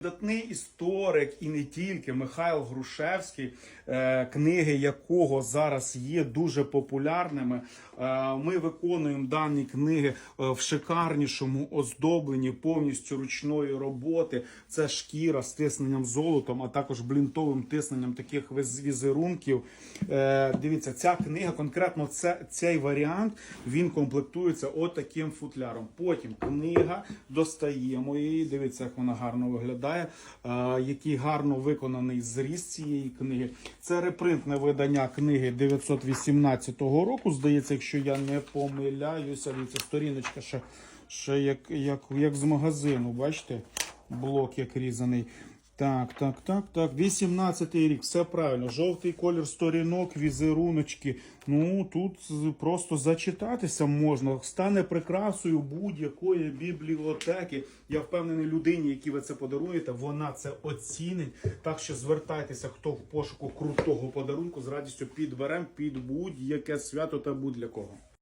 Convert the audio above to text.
Видатний історик і не тільки Михайло Грушевський, е, книги якого зараз є дуже популярними. Е, Ми виконуємо дані книги е, в шикарнішому оздобленні повністю ручної роботи. Це шкіра з тисненням золотом, а також блінтовим тисненням таких візерунків. Дивіться, ця книга, конкретно це, цей варіант, він комплектується отаким футляром. Потім книга достаємо її. Дивіться, як вона гарно виглядає. Е, який гарно виконаний зріз цієї книги. Це репринтне видання книги 918 року. Здається, якщо я не помиляюся, це сторіночка ще, ще як, як, як з магазину. Бачите? Блок як різаний. Так, так, так, так. 18-й рік, все правильно. Жовтий колір сторінок, візеруночки. Ну тут просто зачитатися можна. Стане прикрасою будь-якої бібліотеки. Я впевнений, людині, якій ви це подаруєте, вона це оцінить. Так що звертайтеся, хто в пошуку крутого подарунку з радістю підберемо під будь-яке свято та будь-для кого.